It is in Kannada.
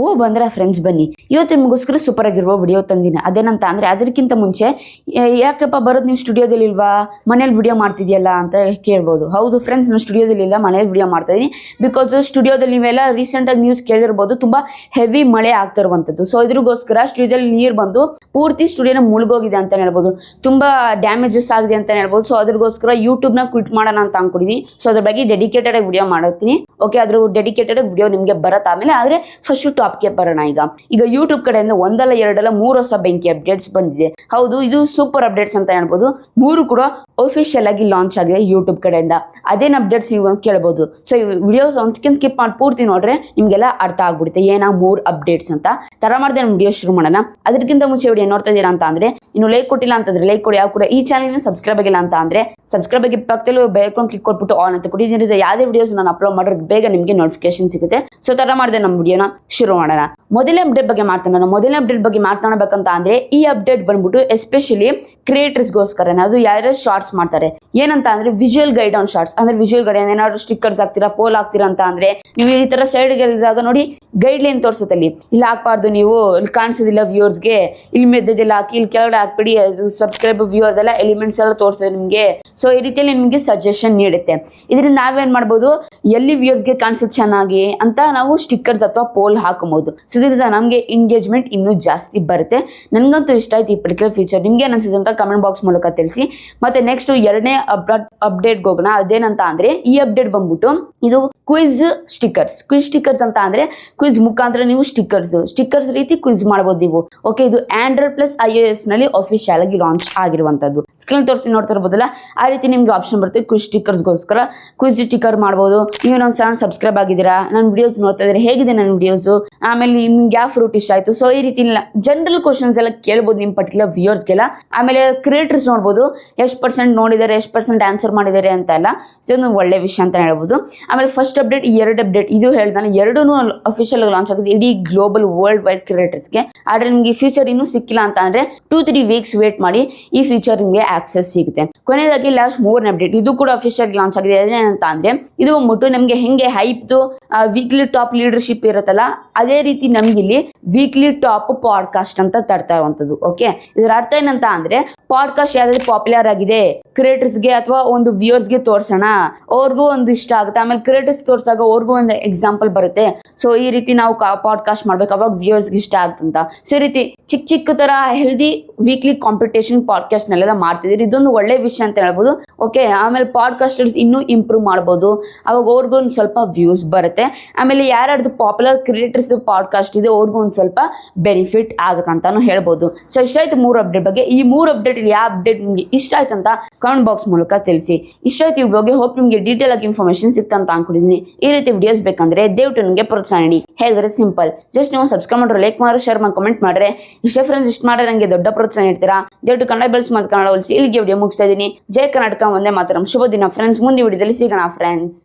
ಓ, ಬಂದ್ರ ಫ್ರೆಂಡ್ಸ್ ಬನ್ನಿ. ಇವತ್ತು ನಿಮಗೋಸ್ಕರ ಸೂಪರ್ ಆಗಿರುವ ವಿಡಿಯೋ ತಂದಿನ. ಅದೇನಂತ ಅಂದ್ರೆ ಅದಕ್ಕಿಂತ ಮುಂಚೆ ಯಾಕಪ್ಪ ಬರೋದು ನೀವು ಸ್ಟುಡಿಯೋದಲ್ಲಿ ಇಲ್ವಾ ಮನೇಲಿ ವಿಡಿಯೋ ಮಾಡ್ತಿದ್ಯಲ್ಲ ಅಂತ ಕೇಳ್ಬೋದು. ಹೌದು ಫ್ರೆಂಡ್ಸ್ ನಾನು ಸ್ಟುಡಿಯೋದಲ್ಲಿ ಇಲ್ಲ ಮನೇಲಿ ವಿಡಿಯೋ ಮಾಡ್ತಾ ಇದೀನಿ. ಬಿಕಾಸ್ ಸ್ಟುಡಿಯೋದಲ್ಲಿ ನೀವೆಲ್ಲ ರೀಸೆಂಟಾಗಿ ನ್ಯೂಸ್ ಕೇಳಿರ್ಬೋದು, ತುಂಬಾ ಹೆವಿ ಮಳೆ ಆಗ್ತಿರುವಂಥದ್ದು ಸೊ ಇದ್ರಿಗೋಸ್ಕರ ಸ್ಟುಡಿಯೋದಲ್ಲಿ ನೀರು ಬಂದು ಪೂರ್ತಿ ಸ್ಟುಡಿಯೋನ ಮುಳುಗೋಗಿದೆ ಅಂತ ಹೇಳ್ಬೋದು. ತುಂಬಾ ಡ್ಯಾಮೇಜಸ್ ಆಗಿದೆ ಅಂತ ಹೇಳ್ಬೋದು. ಸೊ ಅದ್ರಗೋಸ್ಕರ ಯೂಟ್ಯೂಬ್ನ ಕ್ವಿಟ್ ಮಾಡೋಣ ಅಂತ ಅನ್ಕೊಂಡಿದ್ದೀನಿ ಸೊ ಅದ್ರ ಬಗ್ಗೆ ಡೆಡಿಕೇಟೆಡ್ ವಿಡಿಯೋ ಮಾಡ್ತೀನಿ. ಓಕೆ ಅದ್ರ ಡೆಡಿಕೇಟೆಡ್ ವಿಡಿಯೋ ನಿಮಗೆ ಬರತ್ತೆ ಆಮೇಲೆ ಆದರೆ ಫಸ್ಟ್ ಟಾಪ್ಗೆ ಬರೋಣ ಈಗ. ಈಗ ಯೂಟ್ಯೂಬ್ ಕಡೆಯಿಂದ ಒಂದಲ್ಲ ಎರಡಲ್ಲ ಮೂರು ಹೊಸ ಬೆಂಕಿ ಅಪ್ಡೇಟ್ಸ್ ಬಂದಿದೆ. ಹೌದು, ಇದು ಸೂಪರ್ ಅಪ್ಡೇಟ್ಸ್ ಅಂತ ಹೇಳ್ಬೋದು. ಮೂರು ಕೂಡ ಅಫಿಷಿಯಲ್ ಆಗಿ ಲಾಂಚ್ ಆಗಿದೆ ಯೂಟ್ಯೂಬ್ ಕಡೆಯಿಂದ. ಅದೇನು ಅಪ್ಡೇಟ್ಸ್ ನೀವು ಕೇಳ್ಬೋದು. ಸೊ ಈ ವಿಡಿಯೋಸ್ ಒಂದು ಸೆಕೆಂಡ್ ಸ್ಕಿಪ್ ಮಾಡಿ ಪೂರ್ತಿ ನೋಡ್ರೆ ನಿಮಗೆಲ್ಲ ಅರ್ಥ ಆಗ್ಬಿಡುತ್ತೆ. ಏನಾ ಮೂರು ಅಪ್ಡೇಟ್ಸ್ ಅಂತ. ತರ ಮಾಡಿದೆ ನಮ್ಮ ವಿಡಿಯೋ ಶುರು ಮಾಡೋಣ. ಅದಕ್ಕಿಂತ ಮುಂಚೆ ವಿಡಿಯೋ ನೋಡ್ತಾ ಇದ್ದೀರಾ ಅಂತ ಅಂದ್ರೆ, ಇನ್ನು ಲೈಕ್ ಕೊಟ್ಟಿಲ್ಲ ಅಂತಂದ್ರೆ ಲೈಕ್ ಕೊಡಿ. ಯಾವ ಕೂಡ ಈ ಚಾನಲ್ ಸಬ್ಸ್ಕ್ರೈಬ್ ಆಗಿಲ್ಲ ಅಂತ ಅಂದ್ರೆ ಸಬ್ಸ್ಕ್ರೈಬ್ ಆಗಿ ಪಕ್ಕದಲ್ಲಿ ಬೇಕೊಂಡು ಕ್ಲಿಕ್ ಕೊಟ್ಬಿಟ್ಟು ಆನ್ ಅಂತ ಕೊಡಿ. ಯಾವುದೇ ವಿಡಿಯೋಸ್ ನಾನು ಅಪ್ಲೋಡ್ ಮಾಡೋದು ಬೇಗ ನಿಮಗೆ ನೋಟಿಫಿಕೇಶನ್ ಸಿಗುತ್ತೆ. ಸೊ ತರ ಮಾಡಿದೆ ನಮ್ಮ ವಿಡಿಯೋನ ಶುರು ಮಾಡೋಣ. ಮೊದಲೇ ಅಪ್ಡೇಟ್ ಬಗ್ಗೆ ಮಾತನಾಡೋಣ ಮೊದಲನೇ ಅಪ್ಡೇಟ್ ಬಗ್ಗೆ ಮಾತನಾಡಬೇಕಂತ ಅಂದ್ರೆ ಈ ಅಪ್ಡೇಟ್ ಬಂದ್ಬಿಟ್ಟು ಎಸ್ಪೆಷಲಿ ಕ್ರಿಯೇಟರ್ಸ್ಗೋಸ್ಕರ ಅದು ಯಾರ್ಯಾರು ಶಾರ್ಟ್ಸ್ ಮಾಡ್ತಾರೆ. ಏನಂತ ಅಂದ್ರೆ ವಿಜುವಲ್ ಗೈಡ್ ಆನ್ ಶಾರ್ಟ್ಸ್ ಅಂದ್ರೆ ವಿಜುವಲ್ ಗೈಡ್ ಏನಾದ್ರು ಸ್ಟಿಕ್ಕರ್ಸ್ ಹಾಕ್ತೀರಾ ಪೋಲ್ ಹಾಕ್ತೀರಾ ಅಂತ ಅಂದ್ರೆ ನೀವು ಈ ತರ ಸೈಡ್ ಇದ್ದಾಗ ನೋಡಿ ಗೈಡ್ ಲೈನ್ ತೋರಿಸುತ್ತೆ ಅಲ್ಲಿ. ಇಲ್ಲಿ ಹಾಕ್ಬಾರ್ದು ನೀವು, ಇಲ್ಲಿ ಕಾಣಿಸೋದಿಲ್ಲ ವ್ಯೂವರ್ಸ್ಗೆ ಇಲ್ಲಿ ಮೆದ್ದೆಲ್ಲ ಹಾಕಿ, ಇಲ್ಲಿ ಕೆಳಗಡೆ ಹಾಕ್ಬಿಡಿ ಸಬ್ಸ್ಕ್ರೈಬ್ ವ್ಯೂವರ್ದೆಲ್ಲ ಎಲಿಮೆಂಟ್ಸ್ ಎಲ್ಲ ತೋರಿಸ್ತದೆ ನಿಮಗೆ ಸೊ ಈ ರೀತಿಯಲ್ಲಿ ನಿಮಗೆ ಸಜೆಷನ್ ನೀಡುತ್ತೆ. ಇದರಿಂದ ನಾವೇನು ಮಾಡ್ಬೋದು? ಎಲ್ಲಿ ವ್ಯೂರ್ಸ್ಗೆ ಕಾಣಿಸುತ್ತೆ ಚೆನ್ನಾಗಿ ಅಂತ ನಾವು ಸ್ಟಿಕ್ಕರ್ಸ್ ಅಥವಾ ಪೋಲ್ ಹಾಕಬಹುದು. ಸೊ ಇದರಿಂದ ನಮಗೆ ಎಂಗೇಜ್ಮೆಂಟ್ ಇನ್ನೂ ಜಾಸ್ತಿ ಬರುತ್ತೆ. ನನಗಂತೂ ಇಷ್ಟ ಆಯ್ತು ಈ ಪರ್ಟಿಕ್ಯುಲರ್ ಫೀಚರ್ ನಿಮಗೆ ಅನಿಸಿದೆ ಅಂತ ಕಮೆಂಟ್ ಬಾಕ್ಸ್ ಮೂಲಕ ತಿಳಿಸಿ. ಮತ್ತೆ ನೆಕ್ಸ್ಟ್ ಎರಡನೇ ಅಪ್ಡೇಟ್ ಅಪ್ಡೇಟ್ಗೆ ಹೋಗೋಣ. ಅದೇನಂತ ಅಂದರೆ, ಈ ಅಪ್ಡೇಟ್ ಬಂದ್ಬಿಟ್ಟು ಇದು ಕ್ವಿಜ್ ಸ್ಟಿಕ್ಕರ್ಸ್ ಕ್ವಿಜ್ ಸ್ಟಿಕರ್ಸ್ ಅಂತ ಅಂದ್ರೆ ಕ್ವಿಜ್ ಮುಖಾಂತರ ನೀವು ಸ್ಟಿಕ್ಕರ್ಸ್ ಸ್ಟಿಕ್ಕರ್ಸ್ ರೀತಿ ಕ್ವಿಜ್ ಮಾಡಬಹುದು ನೀವು. ಓಕೆ ಇದು ಆಂಡ್ರಾಯ್ಡ್ ಪ್ಲಸ್ ಐ ಎಸ್ನಲ್ಲಿ ಅಫಿಷಿಯಲ್ ಆಗಿ ಲಾಂಚ್ ಆಗಿರುವಂತದ್ದು ಸ್ಕ್ರೀನ್ ತೋರಿಸಿ ನೋಡ್ತಾ ಇರ್ಬೋದಲ್ಲ? ಆ ರೀತಿ ನಿಮ್ಗೆ ಆಪ್ಷನ್ ಬರುತ್ತೆ ಕ್ವಿಜ್ ಸ್ಟಿಕ್ಕರ್ಸ್ಗೋಸ್ಕರ ಕ್ವಿಜ್ ಸ್ಟಿಕ್ಕರ್ ಮಾಡಬಹುದು ನೀವು ನನ್ನ ಚಾನಲ್ ಸಬ್ಸ್ಕ್ರೈಬ್ ಆಗಿದ್ದೀರಾ? ನನ್ನ ವಿಡಿಯೋಸ್ ನೋಡ್ತಾ ಇದ್ರೆ ಹೇಗಿದೆ ನನ್ನ ವಿಡಿಯೋಸ್ ಆಮೇಲೆ ನಿಮ್ಗೆ ಯಾವ ಫ್ರೂಟ್ ಇಷ್ಟ ಆಯ್ತು? ಸೊ ಈ ರೀತಿ ಜನರಲ್ ಕ್ವಶನ್ಸ್ ಎಲ್ಲ ಕೇಳ್ಬೋದು ನಿಮ್ ಪರ್ಟಿಕ್ಯುಲರ್ ವ್ಯೂಯರ್ಸ್ಗೆಲ್ಲ ಆಮೇಲೆ ಕ್ರಿಯೇಟರ್ಸ್ ನೋಡ್ಬೋದು. ಎಷ್ಟು ಪರ್ಸೆಂಟ್ ನೋಡಿದ್ದಾರೆ, ಎಷ್ಟು ಪರ್ಸೆಂಟ್ ಆನ್ಸರ್ ಮಾಡಿದ್ದಾರೆ ಅಂತ ಎಲ್ಲ. ಸೊ ಒಂದು ಒಳ್ಳೆ ವಿಷಯ ಅಂತ ಹೇಳ್ಬೋದು. ಆಮೇಲೆ ಫಸ್ಟ್ ಅಪ್ಡೇಟ್ ಎರಡು ಅಪ್ಡೇಟ್ ಇದು ಹೇಳ್ದಾನೆ ಎರಡೂ ಅಫಿಷಿಯಲ್ ಲಾಂಚ್ ಆಗಿದೆ. ಇಡೀ ಗ್ಲೋಬಲ್ ವರ್ಲ್ಡ್ ವೈಡ್ ಕ್ರಿಯೇಟರ್ಸ್ಗೆ ಆದರೆ ನಿಮಗೆ ಫ್ಯೂಚರ್ ಇನ್ನೂ ಸಿಕ್ಕಿಲ್ಲ ಅಂತ ಅಂದ್ರೆ ಟೂ ತ್ರೀ ವೀಕ್ಸ್ ವೇಟ್ ಮಾಡಿ ಈ ಫ್ಯೂಚರ್ ನಿಮಗೆ ಆಕ್ಸೆಸ್ ಸಿಗುತ್ತೆ. ಕೊನೆಯದಾಗಿ ಲಾಸ್ಟ್ ಮೂರನೇ ಅಪ್ಡೇಟ್ ಇದು ಕೂಡ ಅಫಿಷಿಯಲ್ ಲಾಂಚ್ ಆಗಿದೆ. ಏನಂತ ಅಂದ್ರೆ, ಇದು ಬಂದ್ಬಿಟ್ಟು ನಮಗೆ ಹೆಂಗೆ ಹೈಪ್ದು ವೀಕ್ಲಿ ಟಾಪ್ ಲೀಡರ್ಶಿಪ್ ಇರುತ್ತಲ್ಲ, ಅದೇ ರೀತಿ ನಮ್ಗೆ ಇಲ್ಲಿ ವೀಕ್ಲಿ ಟಾಪ್ ಪಾಡ್ಕಾಸ್ಟ್ ಅಂತ ತರ್ತಾ ಇರುವಂಥದ್ದು ಓಕೆ ಇದರ ಅರ್ಥ ಏನಂತ ಅಂದ್ರೆ ಪಾಡ್ಕಾಸ್ಟ್ ಯಾವ್ದಾದ್ರು ಪಾಪ್ಯುಲರ್ ಆಗಿದೆ ಕ್ರಿಯೇಟರ್ಸ್ಗೆ ಅಥವಾ ಒಂದು ವ್ಯೂವರ್ಸ್ಗೆ ತೋರ್ಸೋಣ, ಅವ್ರಿಗೂ ಒಂದು ಇಷ್ಟ ಆಗುತ್ತೆ, ಆಮೇಲೆ ಕ್ರಿಯೇಟರ್ಸ್ ತೋರಿಸಿದಾಗ ಅವ್ರಿಗೂ ಒಂದು ಎಕ್ಸಾಂಪಲ್ ಬರುತ್ತೆ. ಸೊ ಈ ರೀತಿ ನಾವು ಪಾಡ್ಕಾಸ್ಟ್ ಮಾಡ್ಬೇಕು. ಅವಾಗ ವ್ಯೂವರ್ಸ್ಗೆ ಇಷ್ಟ ಆಗ್ತಂತ. ಸೊ ಈ ರೀತಿ ಚಿಕ್ಕ ಚಿಕ್ಕ ತರ ಹೆಲ್ದಿ ವೀಕ್ಲಿ ಕಾಂಪಿಟೇಷನ್ ಪಾಡ್ಕಾಸ್ಟ್ ನಲ್ಲೆಲ್ಲ ಮಾಡ್ತಿದ್ದೀರಿ. ಇದೊಂದು ಒಳ್ಳೆ ವಿಷಯ ಅಂತ ಹೇಳ್ಬೋದು. ಓಕೆ ಆಮೇಲೆ ಪಾಡ್ಕಾಸ್ಟರ್ಸ್ ಇನ್ನೂ ಇಂಪ್ರೂವ್ ಮಾಡ್ಬೋದು. ಅವಾಗ ಅವ್ರಿಗೂ ಒಂದು ಸ್ವಲ್ಪ ವ್ಯೂಸ್ ಬರುತ್ತೆ. ಆಮೇಲೆ ಯಾರ್ಯಾರ್ದು ಪಾಪ್ಯುಲರ್ ಕ್ರಿಯೇಟರ್ಸ್ ಪಾಡ್ಕಾಸ್ಟ್ ಇದೆ, ಅವ್ರಿಗೂ ಒಂದು ಸ್ವಲ್ಪ ಬೆನಿಫಿಟ್ ಆಗುತ್ತೆ ಅಂತಾನು ಹೇಳ್ಬೋದು. ಸೊ ಇಷ್ಟ ಆಯ್ತು ಮೂರು ಅಪ್ಡೇಟ್ ಬಗ್ಗೆ. ಈ ಮೂರು ಅಪ್ಡೇಟ್ ಯಾವ ಅಪ್ಡೇಟ್ ನಿಮಗೆ ಇಷ್ಟ ಆಯ್ತು ಅಂತ ಕಮೆಂಟ್ ಬಾಕ್ಸ್ ಮೂಲಕ ತಿಳಿಸಿ. ಇಷ್ಟ ಆಯ್ತು ಈ ಬಗ್ಗೆ ಹೋಪ್ ನಿಮಗೆ ಡೀಟೇಲ್ ಆಗಿ ಇನ್ಫಾರ್ಮೇಶನ್ ಸಿಕ್ತಾ ಅಂತ ಅನ್ಕೊಂಡಿದ್ದೀನಿ ಈ ರೀತಿ ವಿಡಿಯೋಸ್ ಬೇಕಂದ್ರೆ ದಯವಿಟ್ಟು ನನಗೆ ಪ್ರೋತ್ಸಾಹ ನೀಡಿ ಹೇಳಿದ್ರೆ ಸಿಂಪಲ್ ಜಸ್ಟ್ ನೀವು ಸಬ್ಸ್ಕ್ರೈಬ್ ಮಾಡ್ರೆ ಲೈಕ್ ಮಾಡಿ ಶೇರ್ ಮಾಡಿ ಕಮೆಂಟ್ ಮಾಡ್ರೆ. ಇಷ್ಟೇ ಫ್ರೆಂಡ್ಸ್ ಇಷ್ಟು ಮಾಡ್ರೆ ನನಗೆ ದೊಡ್ಡ ಪ್ರೋತ್ಸಾಹ ನೀಡ್ತೀರಾ? ದಯವಿಟ್ಟು ಕನ್ನಡ ಬೆಲ್ಸ್ ಮತ್ತು ಕನ್ನಡ ಉಳಿಸಿ ಇಲ್ಲಿಗೆ ವಿಡಿಯೋ ಮುಗಿಸ್ತಾ ಇದ್ದೀನಿ. ಜೈ ಕರ್ನಾಟಕ ಒಂದೇ ಮಾತ್ರ. ಶುಭ ದಿನ ಫ್ರೆಂಡ್ಸ್ ಮುಂದೆ ವಿಡಿಯೋದಲ್ಲಿ ಸಿಗೋಣ ಫ್ರೆಂಡ್ಸ್